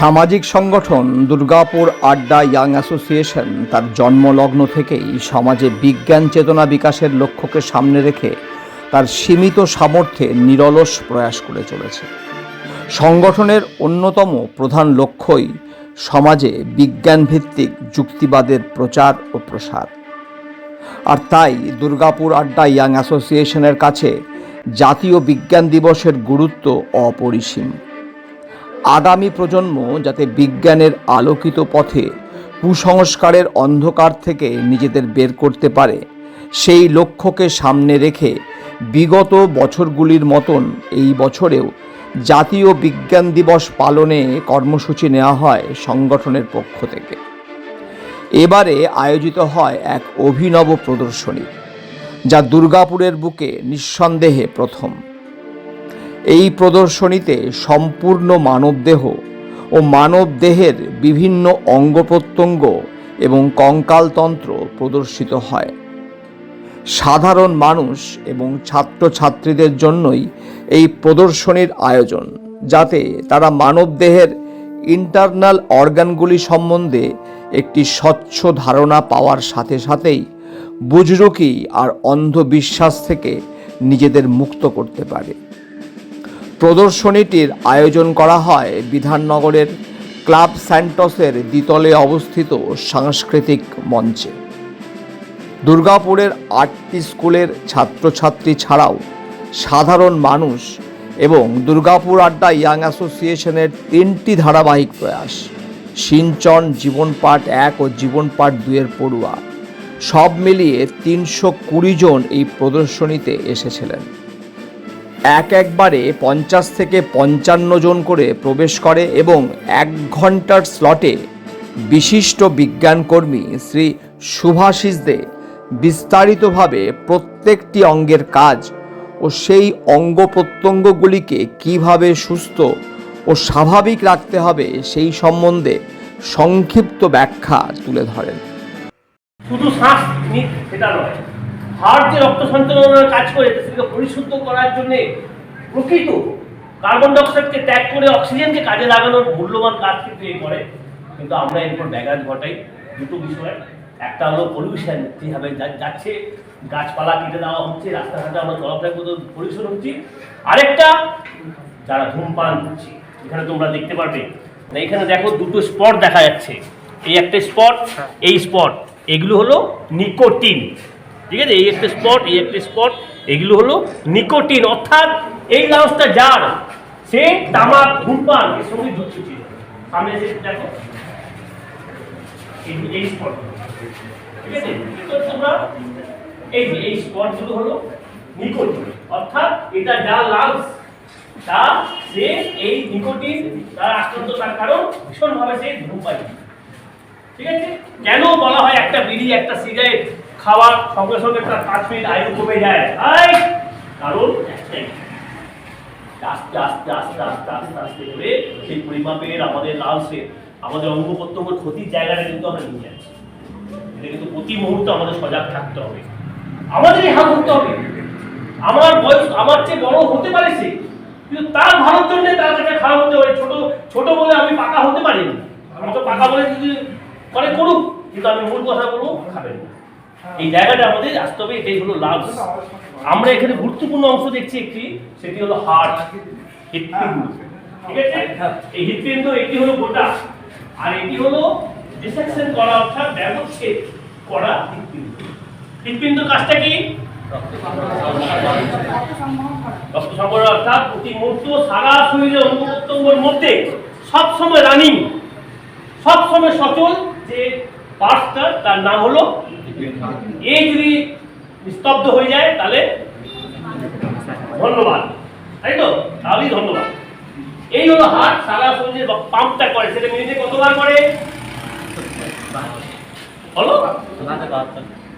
সামাজিক সংগঠন দুর্গাপুর আড্ডা ইয়াং অ্যাসোসিয়েশন তার জন্মলগ্ন থেকেই সমাজে বিজ্ঞান চেতনা বিকাশের লক্ষ্যকে সামনে রেখে তার সীমিত সামর্থ্যে নিরলস প্রয়াস করে চলেছে। সংগঠনের অন্যতম প্রধান লক্ষ্যই সমাজে বিজ্ঞানভিত্তিক যুক্তিবাদের প্রচার ও প্রসার। আর তাই দুর্গাপুর আড্ডা ইয়াং অ্যাসোসিয়েশনের কাছে জাতীয় বিজ্ঞান দিবসের গুরুত্ব অপরিসীম। আগামী প্রজন্ম যাতে বিজ্ঞানের আলোকিত পথে, কুসংস্কারের অন্ধকার থেকে নিজেদের বের করতে পারে, সেই লক্ষ্যকে সামনে রেখে বিগত বছরগুলির মতন এই বছরেও জাতীয় বিজ্ঞান দিবস পালনে কর্মসূচি নেওয়া হয় সংগঠনের পক্ষ থেকে। এবারে আয়োজিত হয় এক অভিনব প্রদর্শনী, যা দুর্গাপুরের বুকে নিঃসন্দেহে প্রথম। এই প্রদর্শনীতে সম্পূর্ণ মানবদেহ ও মানবদেহের বিভিন্ন অঙ্গ প্রত্যঙ্গ এবং কঙ্কালতন্ত্র প্রদর্শিত হয়। সাধারণ মানুষ এবং ছাত্রছাত্রীদের জন্যই এই প্রদর্শনীর আয়োজন, যাতে তারা মানবদেহের ইন্টারনাল অর্গানগুলি সম্বন্ধে একটি স্বচ্ছ ধারণা পাওয়ার সাথে সাথেই বুজরুকি আর অন্ধবিশ্বাস থেকে নিজেদের মুক্ত করতে পারে। প্রদর্শনীটির আয়োজন করা হয় বিধাননগরের ক্লাব স্যান্টসের দ্বিতলে অবস্থিত সাংস্কৃতিক মঞ্চে। দুর্গাপুরের আটটি স্কুলের ছাত্রছাত্রী ছাড়াও সাধারণ মানুষ এবং দুর্গাপুর আড্ডা ইয়াং অ্যাসোসিয়েশনের তিনটি ধারাবাহিক প্রয়াস সিঞ্চন জীবন পাঠ এক ও জীবন পাঠ দুয়ের পড়ুয়া। সব মিলিয়ে তিনশো কুড়ি জন এই প্রদর্শনীতে এসেছিলেন। এক একবারে পঞ্চাশ থেকে পঞ্চান্ন জন করে প্রবেশ করে এবং এক ঘণ্টার স্লটে বিশিষ্ট বিজ্ঞানকর্মী শ্রী সুভাষিস দে বিস্তারিতভাবে প্রত্যেকটি অঙ্গের কাজ ও সেই অঙ্গ প্রত্যঙ্গগুলিকে কীভাবে সুস্থ ও স্বাভাবিক রাখতে হবে সেই সম্বন্ধে সংক্ষিপ্ত ব্যাখ্যা তুলে ধরেন। শুধু শ্বাস সেটা নয়। হার্ট যে রক্ত সঞ্চালনের কাজ করে সেটাকে পরিশুদ্ধ করার জন্য প্রকৃত কার্বন ডাইঅক্সাইডকে ত্যাগ করে অক্সিজেনকে কাজে লাগানোর মূল্যবান কাজ কিন্তু এই করে। কিন্তু আমরা এরপর ব্যাঘাত ঘটাই দুটো বিষয়। একটা হলো পলিউশন যেভাবে যাচ্ছে গাছপালা কেটে দেওয়া হচ্ছে রাস্তাঘাটে আমরা চলাফেরা করতে পলিউশন হচ্ছে আরেকটা যারা ধূমপান করছে এখানে তোমরা দেখতে পারবে। না এখানে দেখো দুটো স্পট দেখা যাচ্ছে। এই একটা স্পট এই স্পট এগুলো হলো নিকোটিন। ঠিক আছে? এই একটা স্পট এই একটা স্পট এগুলো হলো নিকোটিন। অর্থাৎ এই লাউসটা যার? সে তামাক ধূমপান, এর সঙ্গে যুক্ত ছিল। সামনে এসে দেখো, এই স্পট ঠিক আছে? তো তোমরা এই যে এই স্পটগুলো হলো নিকোটিন। অর্থাৎ এটা যা লাউস তা সে এই নিকোটিন, তার আক্রান্ত তার কারণ ভীষণভাবে সে ধূমপান ঠিক আছে? কেন বলা হয় একটা বিড়ি, একটা সিগারেট খাওয়ার সঙ্গে সঙ্গে তার পাঁচ মিনিট আয়ু কমে যায়। তাই কারণ আস্তে আস্তে আস্তে আস্তে আস্তে আস্তে করে সেই পরিমাপের আমাদের লালসে আমাদের অঙ্গ প্রত্যঙ্গের ক্ষতির জায়গাটা কিন্তু আমরা নিয়ে যাচ্ছি। এটা কিন্তু প্রতি মুহূর্তে আমাদের সজাগ থাকতে হবে। আমাদেরই হাত ধরতে হবে। আমার বয়স, আমার চেয়ে বড় হতে পারে সে, কিন্তু তার ভালোর জন্য তার কাছে খারাপ হতে পারে। ছোট ছোট বলে আমি পাকা হতে পারিনি। আমাকে পাকা বলে যদি করে করুক, কিন্তু আমি মূল কথা বলব, খাবেন না। এই জায়গাটা আমাদের আসতে হবে এটাই হলো লাভ আমরা এখানে গুরুত্বপূর্ণ অংশ দেখছি একটি, সেটি হলো হার্ট হৃৎপিণ্ড। ঠিক আছে? এই হৃৎপিণ্ড, এটি হলো গোটা। আর এটি হলো ডিসেকশন করা, অর্থাৎ ব্যবচ্ছেদ করা হৃৎপিণ্ড। হৃৎপিণ্ড কাজটা কি? রক্ত সরবরাহ অর্থাৎ প্রতি মুহূর্ত সারা শরীরের অঙ্গ প্রত্যঙ্গের মধ্যে সবসময় রানিং, সবসময় সচল যে পার্টসটা তার নাম হলো এই যদি স্তব্ধ হয়ে যায়, তাহলে ধন্যবাদ। তাই তো? তাহলেই ধন্যবাদ। এই হলো হার্ট সারা শরীরে পাম্পটা করে, সেটা মিনিটে কতবার করে? বলো?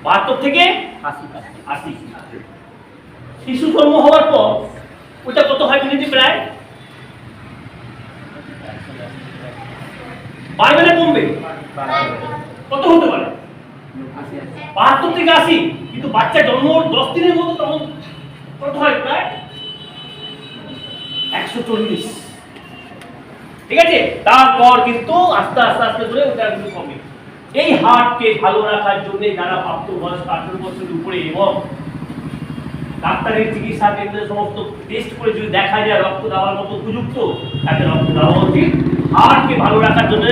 বাহাত্তর থেকে আশি। শিশু জন্ম হওয়ার পর ওটা কত হয় মিনিটে প্রায়? বাড়বে না কমবে। কত হতে পারে? বাহাত্তর থেকে কিন্তু বাচ্চা জন্ম দশ দিনের মতো তখন কত হয় প্রায়? একশো চল্লিশ। ঠিক আছে? তারপর কিন্তু আস্তে আস্তে আস্তে করে ওটা কিন্তু কমে। এই হার্টকে ভালো রাখার জন্য যারা প্রাপ্তবয়স্ক আঠারো বছরের উপরে এবং ডাক্তারের চিকিৎসা কেন্দ্রে সমস্ত টেস্ট করে যদি দেখা যায় রক্ত দেওয়ার মতো উপযুক্ত তাকে রক্ত দেওয়া উচিত। হার্টকে ভালো রাখার জন্য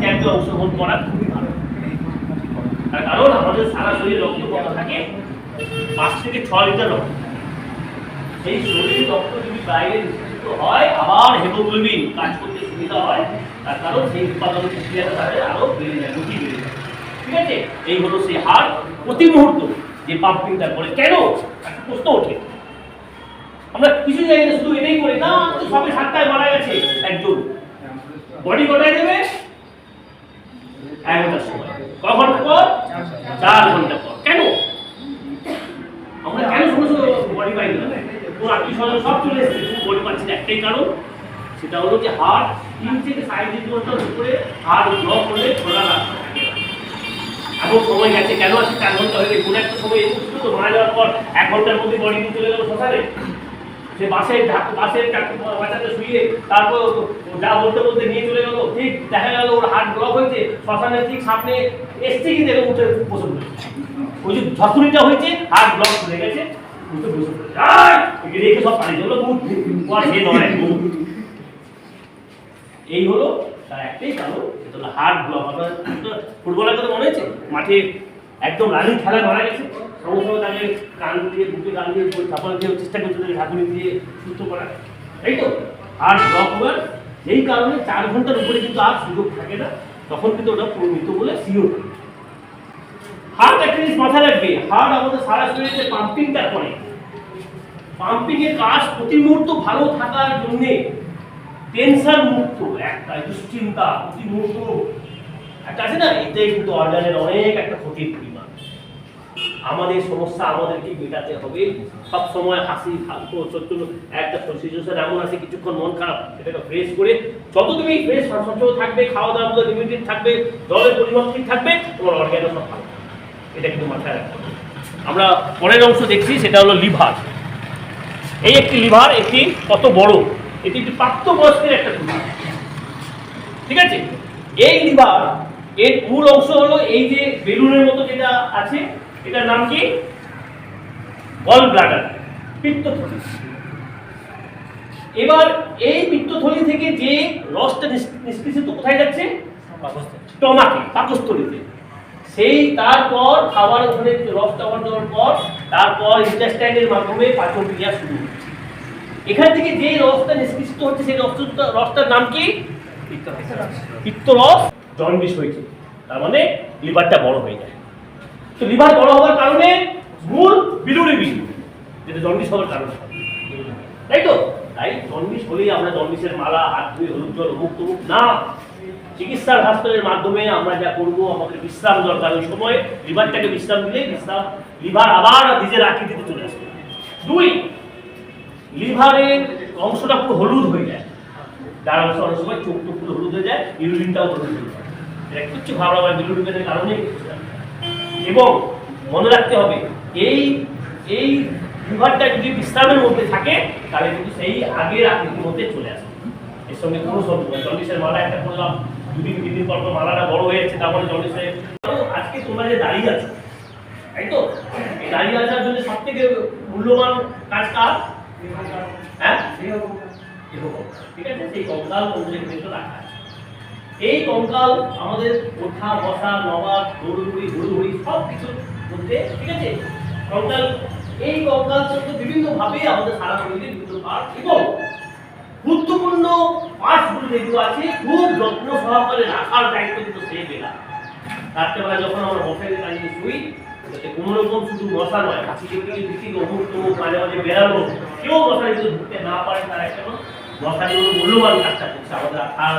ক্যাম্পে অংশগ্রহণ করা খুবই ভালো কারণ আমাদের সারা শরীর রক্ত কত থাকে, পাঁচ থেকে ছ লিটার রক্ত সেই শরীর রক্ত যদি বাইরে নিষ্কাশিত হয়, আবার হেমোগ্লোবিন কাজ করতে সুবিধা হয়, তার কারণ সেই উৎপাদন প্রক্রিয়াটা তাদের আরও বেড়ে যায়, গতি বেড়ে যায়। ঠিক আছে? এই হলো সেই হার প্রতি মুহূর্ত যে পাম্পিংটা করে। কেন? একটা প্রশ্ন ওঠে। আমরা কিছু জানি না, শুধু এটাই করি। না তো সবে সাতটায় মারা গেছে একজন। বডি কটায় দেবে? এক ঘণ্টার সময়। ক ঘণ্টা পর চার ঘণ্টা পর কেন? আমরা কেন ছোট বডি পাই না? আত্মীয় স্বজন সব চলে এসেছে বডি পাচ্ছি না। একটাই কারণ, সেটা হলো যে হার্ট তিন থেকে সাড়ে তিন ঘণ্টার উপরে হার্ট ব্লক হলে খোলা থাকে। এখন সময় গেছে, কেন আছে চার ঘণ্টা হয়ে গেছে। কোনো একটা সময় ছিল তো মারা যাওয়ার পর এক ঘণ্টার মধ্যে বডি চলে গেল শ্মশানে। সে বাসের চাকরি বাঁচাতে শুয়ে তারপর যা বলতে বলতে নিয়ে চলে গেল। ঠিক দেখা গেল ওর হার্ট ব্লক হয়েছে, শ্মশানের ঠিক সামনে এসছে কি দেখে উঠে বসে পড়েছে। ওই যে ঝকুনিটা হয়েছে হার্ট ব্লক হয়ে গেছে, উঠে এই হলো তার একটাই কারণ সেটা হলো হার্ট ব্লক আপনার ফুটবলের কথা মনে হয়েছে মাঠে একদম রানিং খেলা মারা গেছে। সঙ্গে তাকে কান দিয়ে, বুকে কান দিয়ে ঠাকুর দিয়ে চেষ্টা করতে তাকে ঠাকুরি দিয়ে সুস্থ করা তাই তো? হার্ট ব্লক যেই কারণে চার ঘণ্টার উপরে কিন্তু আর সুযোগ থাকে না, তখন কিন্তু ওটা প্রমিত বলে সিও হার্ট একটা জিনিস মাথায় রাখবে। হার্ট আমাদের সারা শরীরে পাম্পিংটা করে। পাম্পিং এর কাজ প্রতি মুহূর্ত ভালো থাকার জন্যে টেনশন মুক্ত, একটা দুশ্চিন্তা প্রতি মুহূর্ত। একটা আছে না এতে কিন্তু অর্গানের অনেক একটা ক্ষতির আমাদের সমস্যা আমাদেরকে মেটাতে হবে। সব সময় হাসি চতুর একটা সিচুয়েশন এমন আছে, কিছুক্ষণ মন খারাপ, সেটাকে ফ্রেশ করে যত তুমি ফ্রেশ সচল থাকবে খাওয়া দাওয়া লিমিটেড থাকবে, জলের পরিমাণ ঠিক থাকবে, তোমার অর্গানও সব ভালো। এটা কিন্তু মাথায় রাখতে হবে। আমরা পরের অংশ দেখছি, সেটা হলো লিভার এই একটি লিভার একটি কত বড়, এটি একটি প্রাপ্তবয়স্কের একটা লিভার ঠিক আছে? এই লিভার এর মূল অংশ হলো এই যে বেলুনের মতো যেটা আছে এটার নাম কি? গল ব্লাডার পিত্তথলি। এবার এই পিত্তথলি থেকে যে রসটা নিষ্কাশিত কোথায় যাচ্ছে? টমাকে পাকস্থলিতে। সেই তারপর খাবার ওখানে রসটা খাবার দেওয়ার পর তারপর ইন্টেস্টাইনের মাধ্যমে পাচন ক্রিয়া শুরু হচ্ছে। এখান থেকে যে রসটা নিষ্কাশিত হচ্ছে সেই রসটা রসটার নাম কি? পিত্তরস। জন্ডিস হয়েছে। তার মানে লিভারটা বড় হয়ে যায়। তো লিভার বড় হওয়ার কারণে মূল বিলুরিবি যেটা জন্ডিস হওয়ার কারণ। তাই তো? তাই জন্ডিস হলেই আমরা জন্ডিসের মালা, হাত ধুয়ে হলুদ জল, অমুক তমুক, না। চিকিৎসার হাসপাতালের মাধ্যমে আমরা যা করব আমাদের বিশ্রাম দরকার। ওই সময় লিভারটাকে বিশ্রাম দিলে বিশ্রাম, লিভার আবার নিজের আকৃতিতে চলে আসবে। দুই, লিভারের অংশটা পুরো হলুদ হয়ে যায়। যার অংশ অনেক সময় চোখ টোক হলুদ হয়ে যায় ইউরিনটাও হলুদ হয়ে যায়। এটা কিছু ভাবনা হয় বিলুরিনের কারণে এবং মনে রাখতে হবে, এই এই লিভারটা যদি বিশ্রামের মধ্যে থাকে, তাহলে কিন্তু সেই আগের আকৃতির মধ্যে চলে আসে। এর সঙ্গে কোনো সম্পর্ক। জন্ডিসের মালা একটা করলাম দুদিন তিন দিন পর মালাটা বড় হয়ে যাচ্ছে, তারপরে জন্ডিসের আজকে তোমরা যে দাঁড়িয়ে আছো, তাই তো? দাঁড়িয়ে আসার জন্য সব থেকে মূল্যবান কাজ কার? হ্যাঁ। ঠিক আছে? সেই কঙ্কাল ভেতর রাখা আছে। এই কঙ্কাল আমাদের ওঠা, বসা, নবাব দৌড়ুড়ি হুড়ুহুড়ি সব কিছুর মধ্যে, ঠিক আছে? কঙ্কাল, এই কঙ্কাল কিন্তু বিভিন্ন ভাবে আমাদের সারা শরীরে বিভিন্ন পার্ট এবং গুরুত্বপূর্ণ পার্টসগুলো যেগুলো আছে, খুব যত্ন সহকারে রাখার দায়িত্ব কিন্তু সে বেলা রাত্রেবেলা যখন আমরা মশারি টানিয়ে শুই, যাতে কোনো রকম শুধু মশা নয় কেউ দিচ্ছি অমুক তমুক মাঝে মাঝে বেরালো, কেউ মশারি যদি ঢুকতে না পারে তারা একটা মশারি মূল্যবান কাজটা করছে আমাদের আর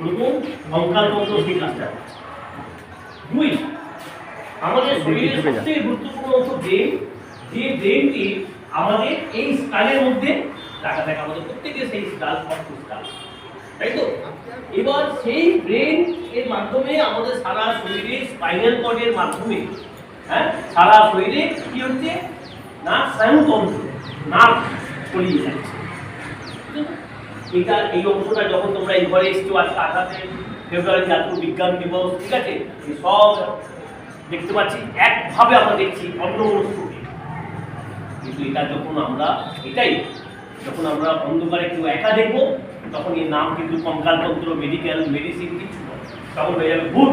ওরকম কঙ্কাল সেই কাজটা। দুই আমাদের শরীরের সবথেকে গুরুত্বপূর্ণ অংশ ব্রেন। যে ব্রেনটি আমাদের এই স্কালের মধ্যে রাখা থাকে আমাদের প্রত্যেকের সেই স্কাল তাই তো? এবার সেই ব্রেন এর মাধ্যমে আমাদের সারা শরীরে স্পাইনাল কর্ডের মাধ্যমে হ্যাঁ? সারা শরীরে কি হচ্ছে? না স্নায়ুতন্ত্র নার্ভ ছড়িয়ে যাচ্ছে। এটা এই অংশটা যখন তোমরা এই ঘরে এসছো আজকে আঠাশে ফেব্রুয়ারি জাতীয় বিজ্ঞান দিবস ঠিক আছে? সব দেখতে পাচ্ছি একভাবে আমরা দেখছি অন্য মনস্ককে কিন্তু এটা যখন আমরা এটাই যখন আমরা অন্ধকারে কেউ একা দেখব তখন এর নাম কিন্তু কঙ্কালতন্ত্র মেডিকেল মেডিসিন কিছু তখন হয়ে যাবে ভূত।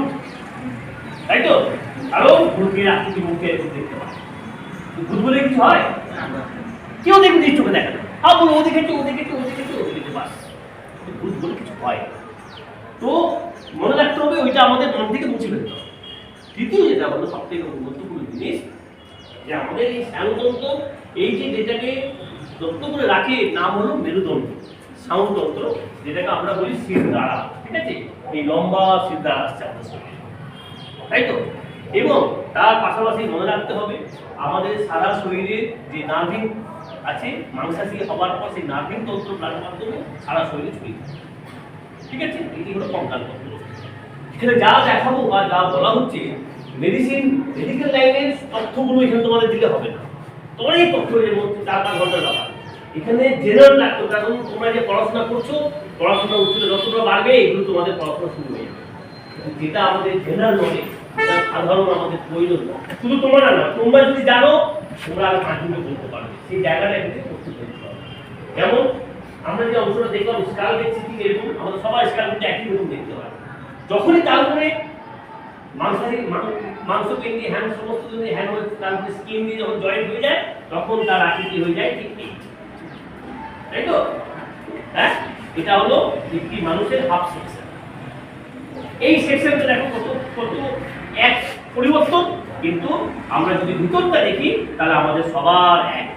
তাই তো? আরও ভূতের আকৃতি মুখে দেখতে পাই ভূত বলে কিছু হয়? কেউ দেখবে এই চোখে দেখা হ্যাঁ বলো ও দেখেছে ও দেখেছে ও দেখেছে ও দেখেছে বাস। ভূত বলে কিছু হয়। তো মনে রাখতে হবে, ওইটা আমাদের মন থেকে মুছে ফেলতে হবে। তৃতীয় যেটা হলো সব থেকে গুরুত্বপূর্ণ জিনিস, যে আমাদের এই স্নায়ুতন্ত্র এই যে যেটাকে যত্ন করে রাখে, নাম হলো মেরুদণ্ড। সাউন্ডতন্ত্র যেটাকে আমরা বলি শির দ্বারা ঠিক আছে? এই লম্বা শির আসছে আমাদের শরীরে। তাই তো? এবং তার পাশাপাশি মনে রাখতে হবে, আমাদের সারা শরীরে যে নার্ভিং আছে মাংসাশী হওয়ার পর সেই নার্ভিং তন্ত্র ব্লাডের মাধ্যমে সারা শরীরে ছড়িয়ে ঠিক আছে? এটি হলো কঙ্কাল এখানে যা দেখাবো বা যা বলা হচ্ছে মেডিসিন মেডিকেল লাইনের তথ্যগুলো এখানে তোমাদের দিলে হবে না। অনেক তথ্য এর মধ্যে চার পাঁচ ঘণ্টার ব্যাপার। এখানে জেনারেল লাগতো কারণ তোমরা যে পড়াশোনা করছ, পড়াশোনা উচ্চতা যতটা বাড়বে, এগুলো তোমাদের পড়াশোনা শুরু হয়ে যাবে। যেটা আমাদের জেনারেল নলেজ সাধারণ আমাদের প্রয়োজন শুধু তোমরা না, তোমরা যদি জানো আরও কন্টিনিউ করতে পারবে। সেই জায়গাটা কিন্তু করতে পেরেছি যেমন, আমরা যে অংশটা দেখলাম স্কাল দেখছি ঠিক এরকম, আমাদের সবাই স্কাল কিন্তু একই রকম দেখতে হয়। যখনই তার উপরে মাংসাশী, মাং- মাংসপিণ্ডি হ্যান্ড সমস্ত যদি হ্যান্ড হয়ে তার উপরে স্কিন দিয়ে যখন জয়েন্ট হয়ে যায়, তখন তার আকৃতি হয়ে যায় ঠিক। তাই তো? হ্যাঁ? এটা হলো একটি মানুষের হাফ সেকশন এই সেকশনটা দেখো কত কত এক পরিবর্তন। কিন্তু আমরা যদি ভিতরটা দেখি, তাহলে আমাদের সবার এক।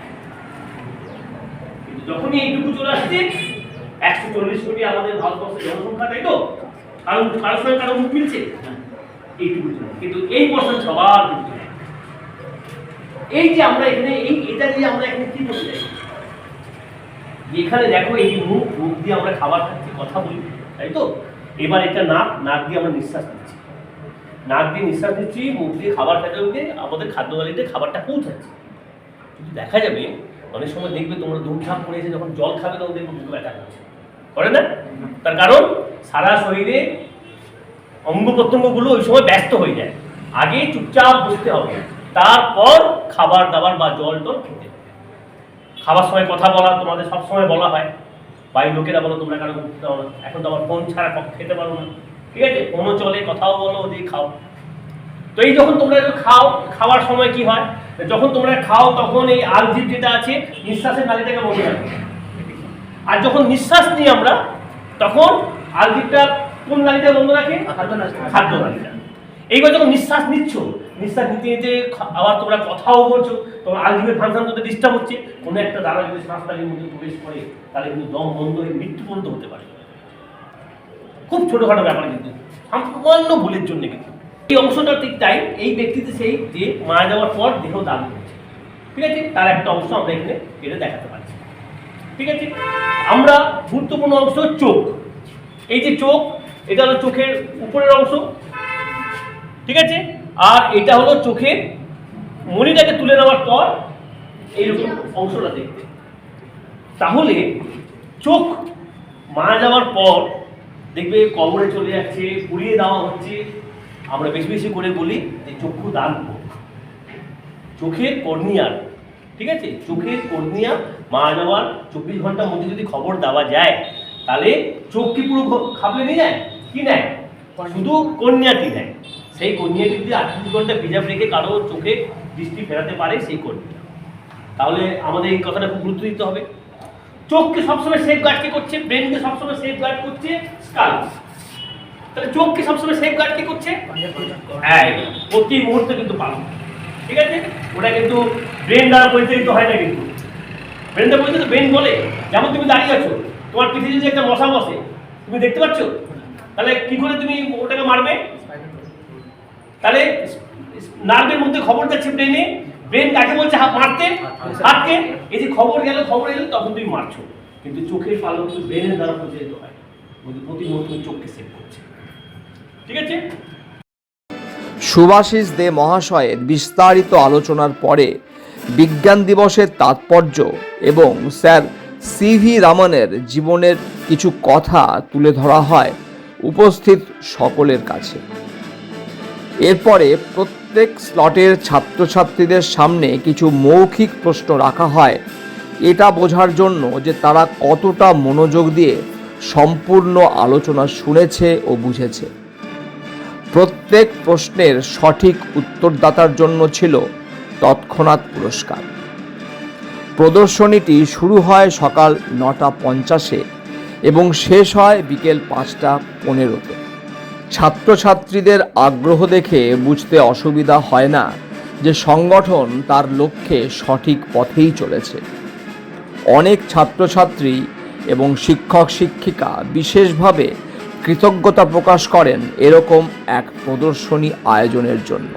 কিন্তু যখনই এইটুকু চলে আসছে, একশো চল্লিশ কোটি আমাদের ভারতবর্ষের জনসংখ্যা, তাই তো? কারণ কারোর সঙ্গে কারও মুখ মিলছে? এইটুকু। কিন্তু এই বছর সবার এই যে আমরা এখানে, এই এটা দিয়ে আমরা এখানে কি চাই? এখানে দেখো, এই মুখ মুখ দিয়ে আমরা খাবার খাচ্ছি, কথা বলি, তাই তো? এবার এটা নাক নাক দিয়ে আমরা নিঃশ্বাস নিচ্ছি। নাক দিয়ে নিঃশ্বাস নিচ্ছি মুখ দিয়ে খাবার খেতে খেতে আমাদের খাদ্য নালীতে খাবারটা পৌঁছাচ্ছে। কিন্তু দেখা যাবে, অনেক সময় দেখবে তোমরা ধূমধাম করে এসে যখন জল খাবে, তখন দেখবে মুখে ব্যথা করছে করে না? তার কারণ, সারা শরীরে অঙ্গ প্রত্যঙ্গগুলো ওই সময় ব্যস্ত হয়ে যায়। আগে চুপচাপ বসতে হবে। তারপর খাবার দাবার বা জল টল খেতে খাবার সময় কথা বলা, তোমাদের সব সময় বলা হয়। বাড়ির লোকেরা বলো, তোমরা কারও উঠতে পারো এখন তো আমার ফোন ছাড়া খেতে পারো না। ঠিক আছে? ফোনও চলে কথাও বলো ওদিকে খাও। তো এই যখন তোমরা খাও খাওয়ার সময় কি হয়? যখন তোমরা খাও তখন এই আলজিভ যেটা আছে নিঃশ্বাসের নালীটাকে বন্ধ রাখে। আর যখন নিঃশ্বাস নিই আমরা তখন আলজিভটা কোন নালীটা বন্ধ রাখে? খাদ্য নালীটা। এইবার যখন নিঃশ্বাস নিচ্ছ নিঃশ্বাস নিতে নিতে আবার তোমরা কথাও বলছো তোমার আলজিভের ফাংশন করতে ডিস্টার্ব হচ্ছে। কোনো একটা দ্বারা যদি শ্বাস নালীর মধ্যে প্রবেশ করে তাহলে কিন্তু দম বন্ধ হয়ে মৃত্যু পর্যন্ত হতে পারে। খুব ছোটখাটো ব্যাপার কিন্তু। সামান্য ভুলের জন্য কিন্তু। এই অংশটা ঠিক তাই, এই ব্যক্তিতে সেই যে মারা যাওয়ার পর দেহ দান করছে। ঠিক আছে? তার একটা অংশ আমরা এখানে এটা দেখাতে পারছি। ঠিক আছে? আমরা গুরুত্বপূর্ণ অংশ চোখ। এই যে চোখ, এটা হলো চোখের উপরের অংশ। ঠিক আছে? আর এটা হলো চোখের মনিটাকে তুলে নেওয়ার পর এইরকম অংশটা দেখতে। তাহলে চোখ মারা যাওয়ার পর দেখবে কবরে চলে যাচ্ছে পুড়িয়ে দেওয়া হচ্ছে। আমরা বেশি বেশি করে বলি যে চক্ষু দান। চোখের কর্নিয়ার ঠিক আছে? চোখের কর্নিয়া মারা যাওয়ার চব্বিশ ঘণ্টার মধ্যে যদি খবর দেওয়া যায় তাহলে চোখ কি পুরো খাবলে নিয়ে যায়? কি নেয়? শুধু কর্নিয়াটি নেয়। সেই কর্নিয়াটি যদি আটত্রিশ ঘণ্টা প্রিজার্ভ রেখে কারও চোখে দৃষ্টি ফেরাতে পারে সেই কর্নিয়া। তাহলে আমাদের এই কথাটা খুব গুরুত্ব দিতে হবে। চোখকে সবসময় সেফ গার্ড কে করছে ব্রেনকে সবসময় সেফ গার্ড করছে স্কাল তাহলে চোখকে সবসময় সেফ গার্ড কে করছে? হ্যাঁ প্রতি মুহূর্তে কিন্তু পালন ঠিক আছে? ওটা কিন্তু ব্রেন দ্বারা পরিচালিত হয় না কিন্তু। ব্রেন দ্বারা পরিচালিত ব্রেন বলে, যেমন তুমি দাঁড়িয়ে আছো, তোমার পিঠে যদি একটা মশা বসে, তুমি দেখতে পাচ্ছ? তাহলে কি করে তুমি ওটাকে মারবে? তাহলে নার্ভের মধ্যে খবর যাচ্ছে ব্রেনে ব্রেন কাকে বলছে? হাত মারতে। হাতকে এই যে খবর গেল খবর এলো তখন তুমি মারছো। কিন্তু চোখের পালন কিন্তু ব্রেনের দ্বারা পরিচালিত হয়। প্রতি মুহূর্তে চোখকে সেভ করছে। ঠিক আছে? সুভাষিস দে মহাশয়ের বিস্তারিত আলোচনার পরে বিজ্ঞান দিবসের তাৎপর্য এবং স্যার সিভি রামনের জীবনের কিছু কথা তুলে ধরা হয় উপস্থিত সকলের কাছে। এরপরে প্রত্যেক স্লটের ছাত্রছাত্রীদের সামনে কিছু মৌখিক প্রশ্ন রাখা হয়। এটা বোঝার জন্য যে তারা কতটা মনোযোগ দিয়ে সম্পূর্ণ আলোচনা শুনেছে ও বুঝেছে। প্রত্যেক প্রশ্নের সঠিক উত্তরদাতার জন্য ছিল তৎক্ষণাৎ পুরস্কার। প্রদর্শনীটি শুরু হয় সকাল নটা পঞ্চাশে এবং শেষ হয় বিকেল পাঁচটা পনেরোতে। ছাত্রছাত্রীদের আগ্রহ দেখে বুঝতে অসুবিধা হয় না যে সংগঠন তার লক্ষ্যে সঠিক পথেই চলেছে। অনেক ছাত্রছাত্রী এবং শিক্ষক শিক্ষিকা বিশেষভাবে কৃতজ্ঞতা প্রকাশ করেন এরকম এক প্রদর্শনী আয়োজনের জন্য।